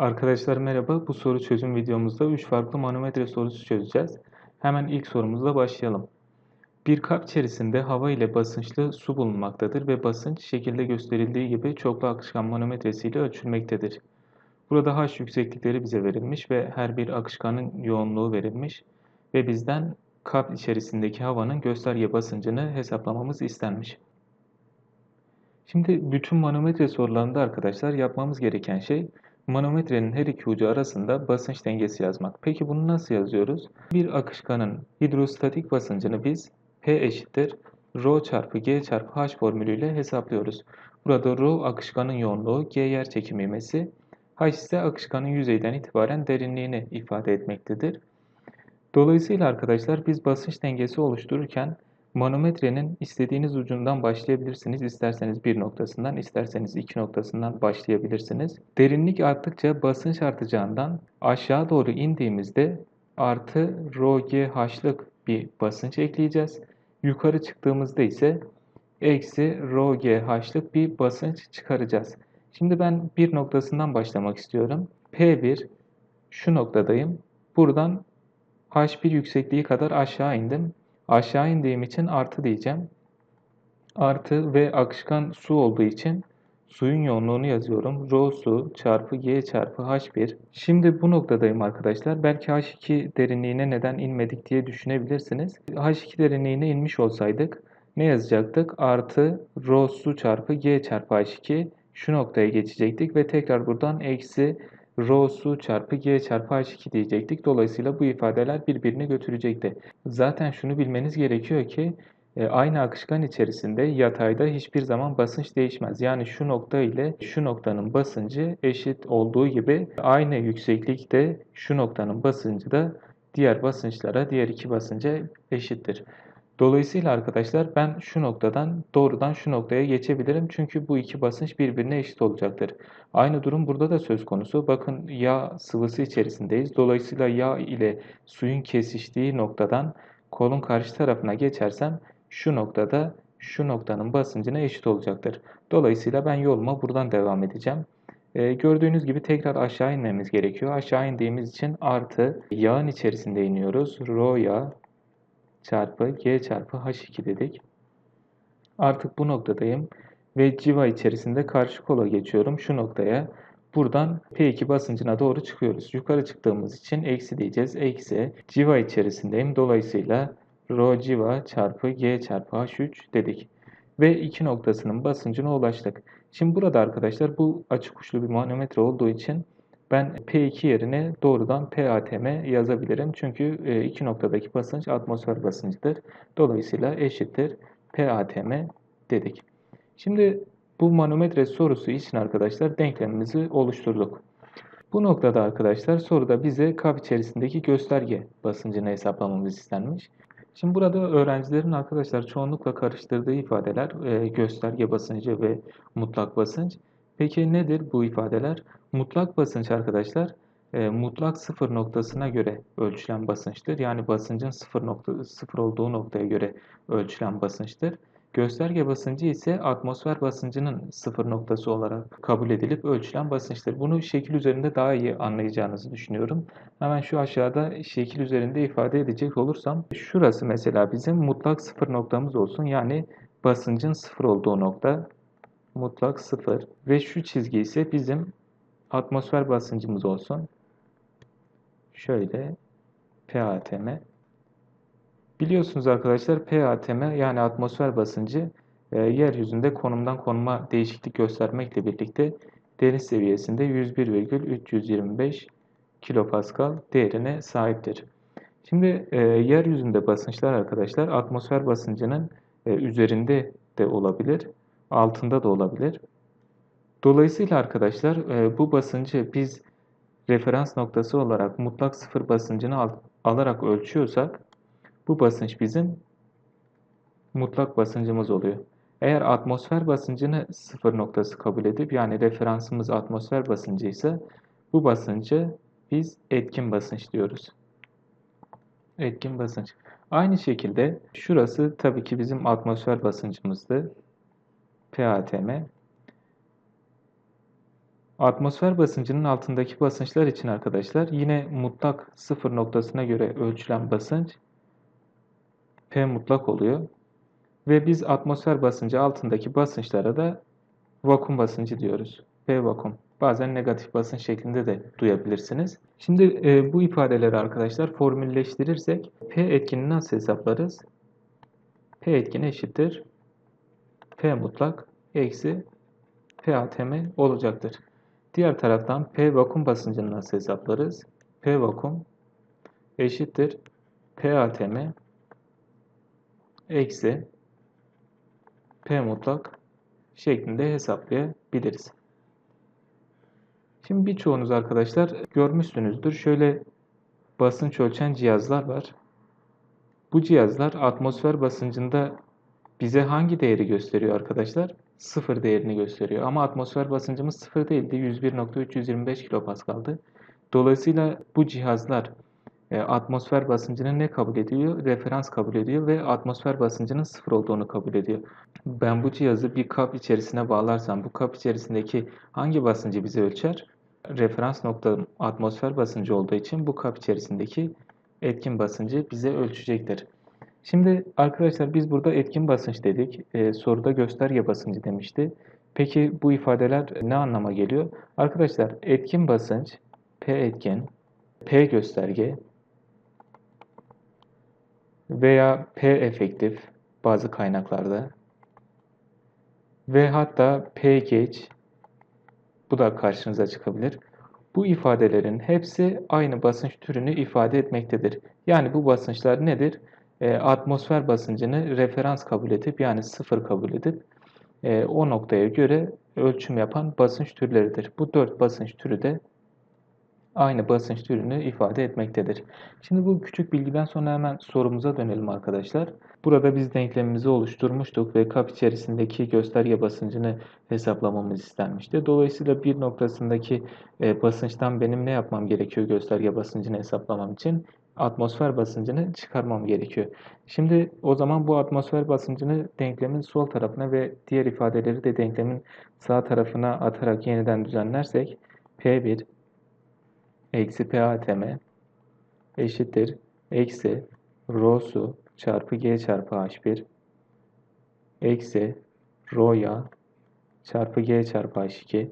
Arkadaşlar merhaba. Bu soru çözüm videomuzda 3 farklı manometre sorusu çözeceğiz. Hemen ilk sorumuzla başlayalım. Bir kap içerisinde hava ile basınçlı su bulunmaktadır ve basınç şekilde gösterildiği gibi çoklu akışkan manometresiyle ölçülmektedir. Burada H yükseklikleri bize verilmiş ve her bir akışkanın yoğunluğu verilmiş ve bizden kap içerisindeki havanın gösterge basıncını hesaplamamız istenmiş. Şimdi bütün manometre sorularında arkadaşlar yapmamız gereken şey manometrenin her iki ucu arasında basınç dengesi yazmak. Peki bunu nasıl yazıyoruz? Bir akışkanın hidrostatik basıncını biz P eşittir ρ çarpı G çarpı H formülüyle hesaplıyoruz. Burada ρ akışkanın yoğunluğu, G yer çekimi ivmesi, H ise akışkanın yüzeyden itibaren derinliğini ifade etmektedir. Dolayısıyla arkadaşlar biz basınç dengesi oluştururken Manometrenin istediğiniz ucundan başlayabilirsiniz. İsterseniz bir noktasından, isterseniz iki noktasından başlayabilirsiniz. Derinlik arttıkça basınç artacağından aşağı doğru indiğimizde artı ρGH'lık bir basınç ekleyeceğiz. Yukarı çıktığımızda ise eksi ρGH'lık bir basınç çıkaracağız. Şimdi ben bir noktasından başlamak istiyorum. P1 şu noktadayım. Buradan H1 yüksekliği kadar aşağı indim. Aşağı indiğim için artı diyeceğim. Artı ve akışkan su olduğu için suyun yoğunluğunu yazıyorum. Rho su çarpı G çarpı H1. Şimdi bu noktadayım arkadaşlar. Belki H2 derinliğine neden inmedik diye düşünebilirsiniz. H2 derinliğine inmiş olsaydık ne yazacaktık? Artı Rho su çarpı G çarpı H2 şu noktaya geçecektik ve tekrar buradan eksi rho su çarpı g çarpı h2 diyecektik. Dolayısıyla bu ifadeler birbirini götürecekti. Zaten şunu bilmeniz gerekiyor ki e, aynı akışkan içerisinde yatayda hiçbir zaman basınç değişmez. Yani şu nokta ile şu noktanın basıncı eşit olduğu gibi aynı yükseklikte şu noktanın basıncı da diğer basınçlara, diğer iki basınca eşittir. Dolayısıyla arkadaşlar ben şu noktadan doğrudan şu noktaya geçebilirim. Çünkü bu iki basınç birbirine eşit olacaktır. Aynı durum burada da söz konusu. Bakın yağ sıvısı içerisindeyiz. Dolayısıyla yağ ile suyun kesiştiği noktadan kolun karşı tarafına geçersem şu noktada şu noktanın basıncına eşit olacaktır. Dolayısıyla ben yoluma buradan devam edeceğim. Ee, gördüğünüz gibi tekrar aşağı inmemiz gerekiyor. Aşağı indiğimiz için artı yağın içerisinde iniyoruz. Rho yağ çarpı G çarpı H2 dedik. Artık bu noktadayım ve civa içerisinde karşı kola geçiyorum şu noktaya. Buradan P2 basıncına doğru çıkıyoruz. Yukarı çıktığımız için eksi diyeceğiz. Eksi civa içerisindeyim. Dolayısıyla rho civa çarpı G çarpı H3 dedik. Ve iki noktasının basıncına ulaştık. Şimdi burada arkadaşlar bu açık uçlu bir manometre olduğu için ben P2 yerine doğrudan PATM yazabilirim. Çünkü e, iki noktadaki basınç atmosfer basıncıdır. Dolayısıyla eşittir PATM dedik. Şimdi bu manometre sorusu için arkadaşlar denklemimizi oluşturduk. Bu noktada arkadaşlar soruda bize kap içerisindeki gösterge basıncını hesaplamamız istenmiş. Şimdi burada öğrencilerin arkadaşlar çoğunlukla karıştırdığı ifadeler e, gösterge basıncı ve mutlak basınç. Peki nedir bu ifadeler? Mutlak basınç arkadaşlar e, mutlak sıfır noktasına göre ölçülen basınçtır. Yani basıncın sıfır, nokta, sıfır olduğu noktaya göre ölçülen basınçtır. Gösterge basıncı ise atmosfer basıncının sıfır noktası olarak kabul edilip ölçülen basınçtır. Bunu şekil üzerinde daha iyi anlayacağınızı düşünüyorum. Hemen şu aşağıda şekil üzerinde ifade edecek olursam şurası mesela bizim mutlak sıfır noktamız olsun. Yani basıncın sıfır olduğu nokta mutlak sıfır ve şu çizgi ise bizim atmosfer basıncımız olsun. Şöyle PATM. Biliyorsunuz arkadaşlar PATM yani atmosfer basıncı e, yeryüzünde konumdan konuma değişiklik göstermekle birlikte deniz seviyesinde 101,325 kilopascal değerine sahiptir. Şimdi e, yeryüzünde basınçlar arkadaşlar atmosfer basıncının e, üzerinde de olabilir, altında da olabilir. Dolayısıyla arkadaşlar e, bu basıncı biz referans noktası olarak mutlak sıfır basıncını al alarak ölçüyorsak bu basınç bizim mutlak basıncımız oluyor. Eğer atmosfer basıncını sıfır noktası kabul edip yani referansımız atmosfer basıncı ise bu basıncı biz etkin basınç diyoruz. Etkin basınç. Aynı şekilde şurası tabii ki bizim atmosfer basıncımızdı. PATM. Atmosfer basıncının altındaki basınçlar için arkadaşlar yine mutlak sıfır noktasına göre ölçülen basınç P mutlak oluyor. Ve biz atmosfer basıncı altındaki basınçlara da vakum basıncı diyoruz. P vakum. Bazen negatif basınç şeklinde de duyabilirsiniz. Şimdi e, bu ifadeleri arkadaşlar formülleştirirsek P etkini nasıl hesaplarız? P etkini eşittir. P mutlak eksi P atm olacaktır. Diğer taraftan P vakum basıncını nasıl hesaplarız? P vakum eşittir P atm eksi P mutlak şeklinde hesaplayabiliriz. Şimdi birçoğunuz arkadaşlar görmüşsünüzdür. Şöyle basınç ölçen cihazlar var. Bu cihazlar atmosfer basıncında bize hangi değeri gösteriyor arkadaşlar? Sıfır değerini gösteriyor. Ama atmosfer basıncımız sıfır değildi. 101.325 kilopaskaldı. Dolayısıyla bu cihazlar e, atmosfer basıncını ne kabul ediyor? Referans kabul ediyor ve atmosfer basıncının sıfır olduğunu kabul ediyor. Ben bu cihazı bir kap içerisine bağlarsam bu kap içerisindeki hangi basıncı bize ölçer? Referans nokta atmosfer basıncı olduğu için bu kap içerisindeki etkin basıncı bize ölçecektir. Şimdi arkadaşlar biz burada etkin basınç dedik. Ee, soruda gösterge basıncı demişti. Peki bu ifadeler ne anlama geliyor? Arkadaşlar etkin basınç, P etkin, P gösterge veya P efektif bazı kaynaklarda ve hatta P geç bu da karşınıza çıkabilir. Bu ifadelerin hepsi aynı basınç türünü ifade etmektedir. Yani bu basınçlar nedir? E, atmosfer basıncını referans kabul edip yani sıfır kabul edip e, o noktaya göre ölçüm yapan basınç türleridir. Bu dört basınç türü de aynı basınç türünü ifade etmektedir. Şimdi bu küçük bilgiden sonra hemen sorumuza dönelim arkadaşlar. Burada biz denklemimizi oluşturmuştuk ve kap içerisindeki gösterge basıncını hesaplamamız istenmişti. Dolayısıyla bir noktasındaki e, basınçtan benim ne yapmam gerekiyor gösterge basıncını hesaplamam için? Atmosfer basıncını çıkarmam gerekiyor. Şimdi o zaman bu atmosfer basıncını denklemin sol tarafına ve diğer ifadeleri de denklemin sağ tarafına atarak yeniden düzenlersek P1 eksi PATM eşittir eksi rho su çarpı G çarpı H1 eksi rho yağ çarpı G çarpı H2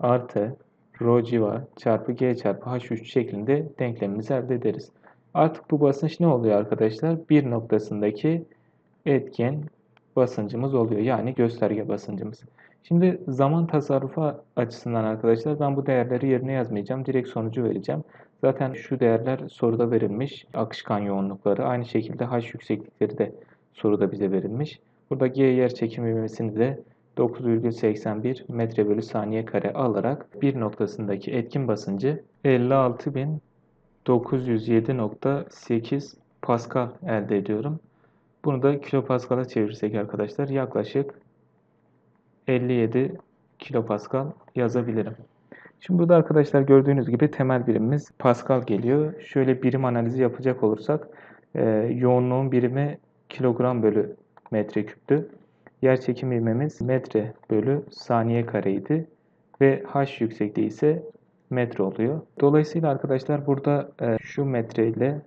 artı rho civa çarpı G çarpı H3 şeklinde denklemimizi elde ederiz. Artık bu basınç ne oluyor arkadaşlar? Bir noktasındaki etken basıncımız oluyor. Yani gösterge basıncımız. Şimdi zaman tasarrufu açısından arkadaşlar ben bu değerleri yerine yazmayacağım. Direkt sonucu vereceğim. Zaten şu değerler soruda verilmiş. Akışkan yoğunlukları. Aynı şekilde H yükseklikleri de soruda bize verilmiş. Burada G yer çekim ivmesini de 9,81 metre bölü saniye kare alarak bir noktasındaki etkin basıncı 56.907.8 Pascal elde ediyorum. Bunu da kilopaskal'a çevirirsek arkadaşlar yaklaşık 57 kilopascal yazabilirim. Şimdi burada arkadaşlar gördüğünüz gibi temel birimimiz Pascal geliyor. Şöyle birim analizi yapacak olursak e, yoğunluğun birimi kilogram bölü metre küptü. Yer çekim ivmemiz metre bölü saniye kareydi. Ve h yüksekliği ise metre oluyor. Dolayısıyla arkadaşlar burada e, şu metre ile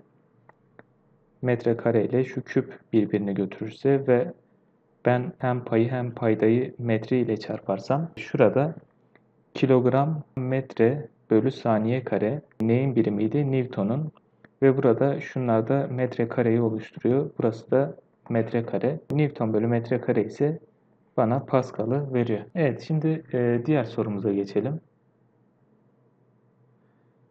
metre kare ile şu küp birbirini götürürse ve ben hem payı hem paydayı metre ile çarparsam şurada kilogram metre bölü saniye kare neyin birimiydi? Newton'un ve burada şunlar da metre kareyi oluşturuyor. Burası da metre kare. Newton bölü metre kare ise bana Pascal'ı veriyor. Evet şimdi e, diğer sorumuza geçelim.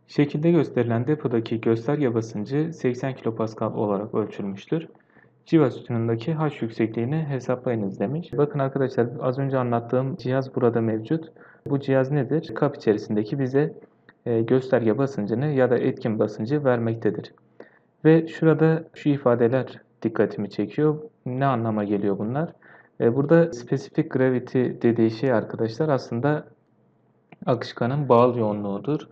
Şekilde gösterilen depodaki gösterge basıncı 80 kilopascal olarak ölçülmüştür. Civa sütunundaki H yüksekliğini hesaplayınız demiş. Bakın arkadaşlar az önce anlattığım cihaz burada mevcut. Bu cihaz nedir? Kap içerisindeki bize e, gösterge basıncını ya da etkin basıncı vermektedir. Ve şurada şu ifadeler dikkatimi çekiyor. Ne anlama geliyor bunlar? E, burada specific gravity dediği şey arkadaşlar aslında akışkanın bağıl yoğunluğudur.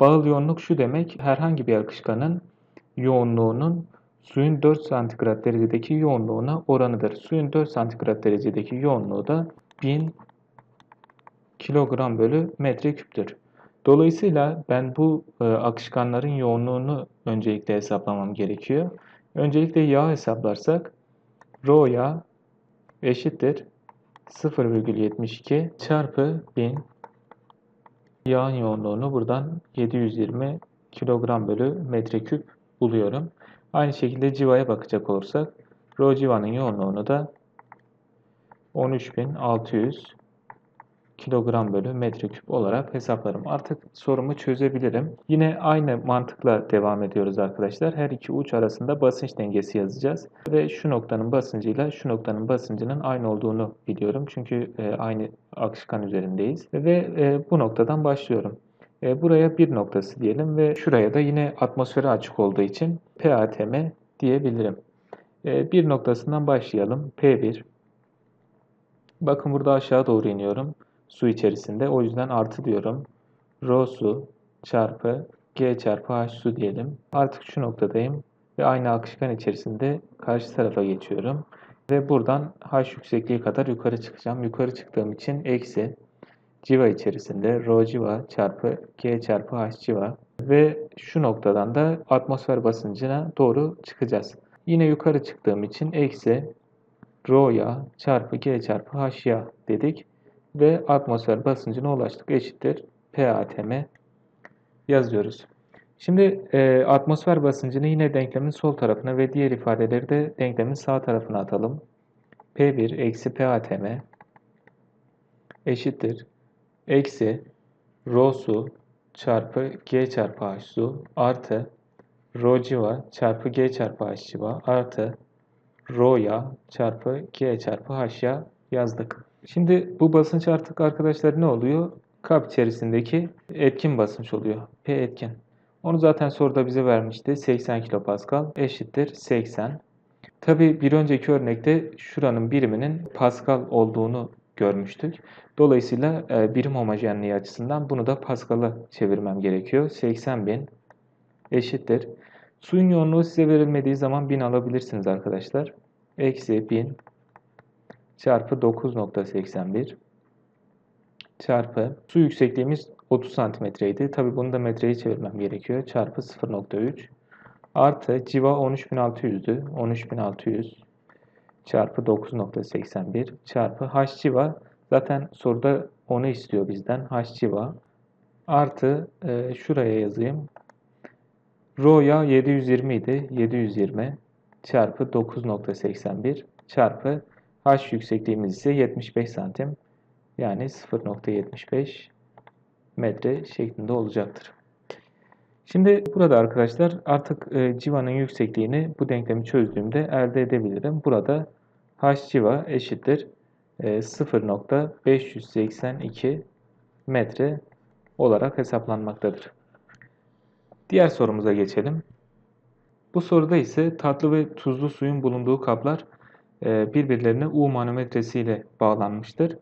Bağıl yoğunluk şu demek, herhangi bir akışkanın yoğunluğunun suyun 4 santigrat derecedeki yoğunluğuna oranıdır. Suyun 4 santigrat derecedeki yoğunluğu da 1000 kilogram bölü metreküptür. Dolayısıyla ben bu e, akışkanların yoğunluğunu öncelikle hesaplamam gerekiyor. Öncelikle yağ hesaplarsak rho yağ eşittir 0,72 çarpı 1000 yağın yoğunluğunu buradan 720 kilogram bölü metreküp buluyorum. Aynı şekilde civaya bakacak olursak rho civanın yoğunluğunu da 13600 kilogram bölü metreküp olarak hesaplarım. Artık sorumu çözebilirim. Yine aynı mantıkla devam ediyoruz arkadaşlar. Her iki uç arasında basınç dengesi yazacağız. Ve şu noktanın basıncıyla şu noktanın basıncının aynı olduğunu biliyorum. Çünkü e, aynı akışkan üzerindeyiz. Ve e, bu noktadan başlıyorum. E, buraya bir noktası diyelim ve şuraya da yine atmosfere açık olduğu için PATM diyebilirim. Bir noktasından başlayalım. P1. Bakın burada aşağı doğru iniyorum su içerisinde. O yüzden artı diyorum. Rho su çarpı G çarpı H su diyelim. Artık şu noktadayım ve aynı akışkan içerisinde karşı tarafa geçiyorum. Ve buradan H yüksekliği kadar yukarı çıkacağım. Yukarı çıktığım için eksi civa içerisinde rho civa çarpı G çarpı H civa ve şu noktadan da atmosfer basıncına doğru çıkacağız. Yine yukarı çıktığım için eksi rho ya çarpı G çarpı H ya dedik ve atmosfer basıncına ulaştık. Eşittir PATM yazıyoruz. Şimdi e, atmosfer basıncını yine denklemin sol tarafına ve diğer ifadeleri de denklemin sağ tarafına atalım. P1 eksi PATM eşittir. Eksi rho su çarpı G çarpı H su artı rho civa çarpı G çarpı H civa artı rho ya çarpı G çarpı H ya yazdık. Şimdi bu basınç artık arkadaşlar ne oluyor? Kap içerisindeki etkin basınç oluyor. P etkin. Onu zaten soruda bize vermişti. 80 kilopascal eşittir 80. Tabi bir önceki örnekte şuranın biriminin pascal olduğunu görmüştük. Dolayısıyla e, birim homojenliği açısından bunu da Pascal'a çevirmem gerekiyor. 80.000 eşittir. Suyun yoğunluğu size verilmediği zaman 1000 alabilirsiniz arkadaşlar. Eksi 1000 çarpı 9.81 çarpı su yüksekliğimiz 30 santimetreydi. Tabi bunu da metreye çevirmem gerekiyor. Çarpı 0.3 artı civa 13.600'dü. 13.600 çarpı 9.81 çarpı h civa zaten soruda onu istiyor bizden. h civa artı e, şuraya yazayım. Rho ya 720 idi. 720 çarpı 9.81 çarpı H yüksekliğimiz ise 75 santim. Yani 0.75 metre şeklinde olacaktır. Şimdi burada arkadaşlar artık e, civanın yüksekliğini bu denklemi çözdüğümde elde edebilirim. Burada h civa eşittir e, 0.582 metre olarak hesaplanmaktadır. Diğer sorumuza geçelim. Bu soruda ise tatlı ve tuzlu suyun bulunduğu kaplar e, birbirlerine U manometresiyle bağlanmıştır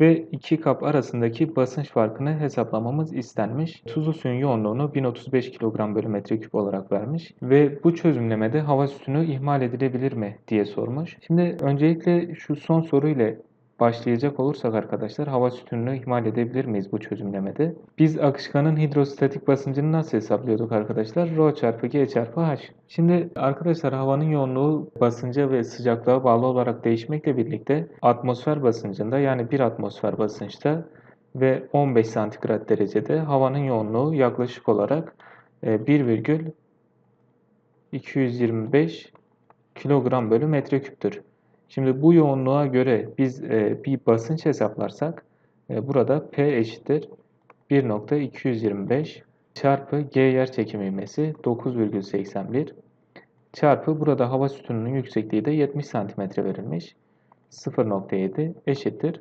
ve iki kap arasındaki basınç farkını hesaplamamız istenmiş. Tuzlu suyun yoğunluğunu 1035 kg bölü metreküp olarak vermiş ve bu çözümlemede hava sütünü ihmal edilebilir mi diye sormuş. Şimdi öncelikle şu son soru ile başlayacak olursak arkadaşlar hava sütununu ihmal edebilir miyiz bu çözümlemede? Biz akışkanın hidrostatik basıncını nasıl hesaplıyorduk arkadaşlar? Rho çarpı G çarpı H. Şimdi arkadaşlar havanın yoğunluğu basınca ve sıcaklığa bağlı olarak değişmekle birlikte atmosfer basıncında yani bir atmosfer basınçta ve 15 santigrat derecede havanın yoğunluğu yaklaşık olarak 1,225 e, kilogram bölü metreküptür. Şimdi bu yoğunluğa göre biz e, bir basınç hesaplarsak e, burada P eşittir 1.225 çarpı G yer çekimi ivmesi 9,81 çarpı burada hava sütununun yüksekliği de 70 cm verilmiş. 0.7 eşittir.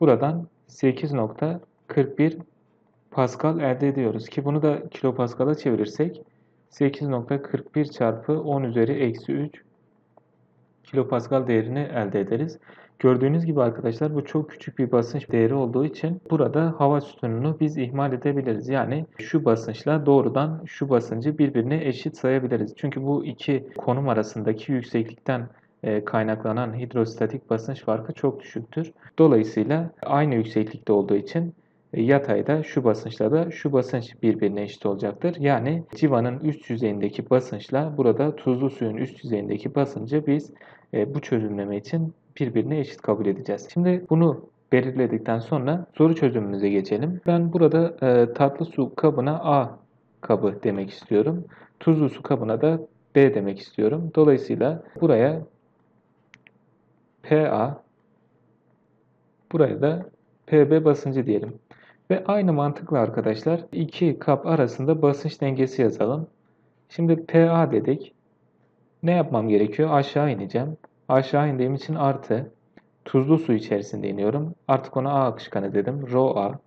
Buradan 8.41 Pascal elde ediyoruz ki bunu da kilopaskal'a çevirirsek 8.41 çarpı 10 üzeri eksi 3 kilopascal değerini elde ederiz. Gördüğünüz gibi arkadaşlar bu çok küçük bir basınç değeri olduğu için burada hava sütununu biz ihmal edebiliriz. Yani şu basınçla doğrudan şu basıncı birbirine eşit sayabiliriz. Çünkü bu iki konum arasındaki yükseklikten e, kaynaklanan hidrostatik basınç farkı çok düşüktür. Dolayısıyla aynı yükseklikte olduğu için e, yatayda şu basınçla da şu basınç birbirine eşit olacaktır. Yani civanın üst yüzeyindeki basınçla burada tuzlu suyun üst yüzeyindeki basıncı biz e, bu çözümleme için birbirine eşit kabul edeceğiz. Şimdi bunu belirledikten sonra soru çözümümüze geçelim. Ben burada e, tatlı su kabına A kabı demek istiyorum. Tuzlu su kabına da B demek istiyorum. Dolayısıyla buraya PA buraya da PB basıncı diyelim. Ve aynı mantıkla arkadaşlar iki kap arasında basınç dengesi yazalım. Şimdi PA dedik. Ne yapmam gerekiyor? Aşağı ineceğim. Aşağı indiğim için artı tuzlu su içerisinde iniyorum. Artık ona A akışkanı dedim. Rho A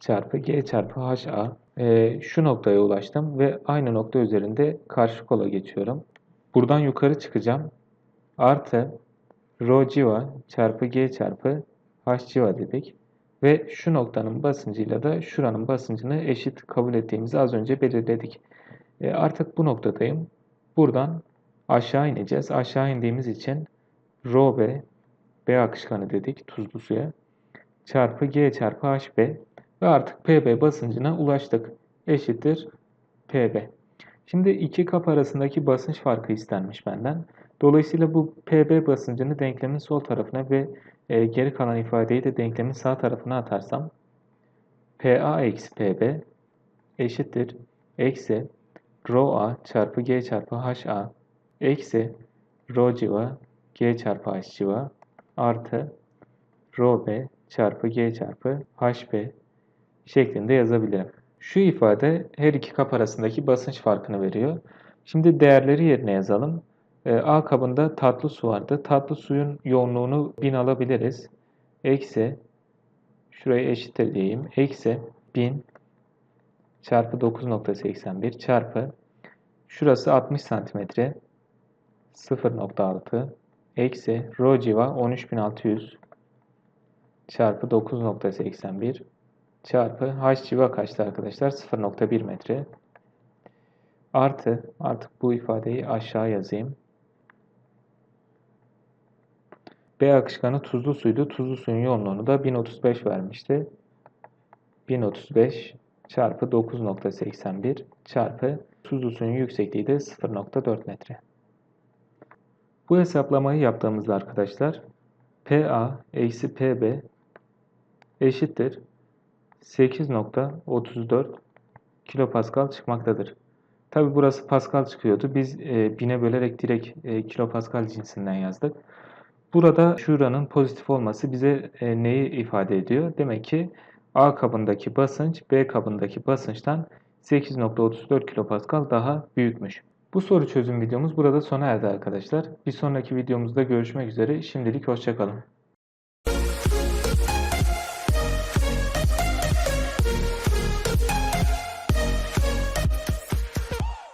çarpı G çarpı HA. Ee, şu noktaya ulaştım ve aynı nokta üzerinde karşı kola geçiyorum. Buradan yukarı çıkacağım. Artı Rho civa çarpı G çarpı H civa dedik. Ve şu noktanın basıncıyla da şuranın basıncını eşit kabul ettiğimizi az önce belirledik. E, artık bu noktadayım. Buradan aşağı ineceğiz. Aşağı indiğimiz için Rho B, B akışkanı dedik tuzlu suya. Çarpı G çarpı HB ve artık PB basıncına ulaştık. Eşittir PB. Şimdi iki kap arasındaki basınç farkı istenmiş benden. Dolayısıyla bu PB basıncını denklemin sol tarafına ve e, geri kalan ifadeyi de denklemin sağ tarafına atarsam PA eksi PB eşittir eksi Rho A çarpı G çarpı HA eksi Rho civa G çarpı H civa artı Rho B çarpı G çarpı HB şeklinde yazabilirim. Şu ifade her iki kap arasındaki basınç farkını veriyor. Şimdi değerleri yerine yazalım. Ee, A kabında tatlı su vardı. Tatlı suyun yoğunluğunu 1000 alabiliriz. Eksi, şurayı eşittir diyeyim. Eksi 1000 çarpı 9.81 çarpı şurası 60 santimetre 0.6 eksi rho civa 13600 çarpı 9.81 çarpı h civa kaçtı arkadaşlar? 0.1 metre. Artı, artık bu ifadeyi aşağı yazayım. B akışkanı tuzlu suydu. Tuzlu suyun yoğunluğunu da 1035 vermişti. 1035 çarpı 9.81 çarpı tuzlu suyun yüksekliği de 0.4 metre. Bu hesaplamayı yaptığımızda arkadaşlar PA eksi PB eşittir 8.34 kilopascal çıkmaktadır. Tabi burası Pascal çıkıyordu. Biz e, bine bölerek direkt e, kilopascal cinsinden yazdık. Burada şuranın pozitif olması bize e, neyi ifade ediyor? Demek ki A kabındaki basınç B kabındaki basınçtan 8.34 kilopascal daha büyükmüş. Bu soru çözüm videomuz burada sona erdi arkadaşlar. Bir sonraki videomuzda görüşmek üzere. Şimdilik hoşçakalın.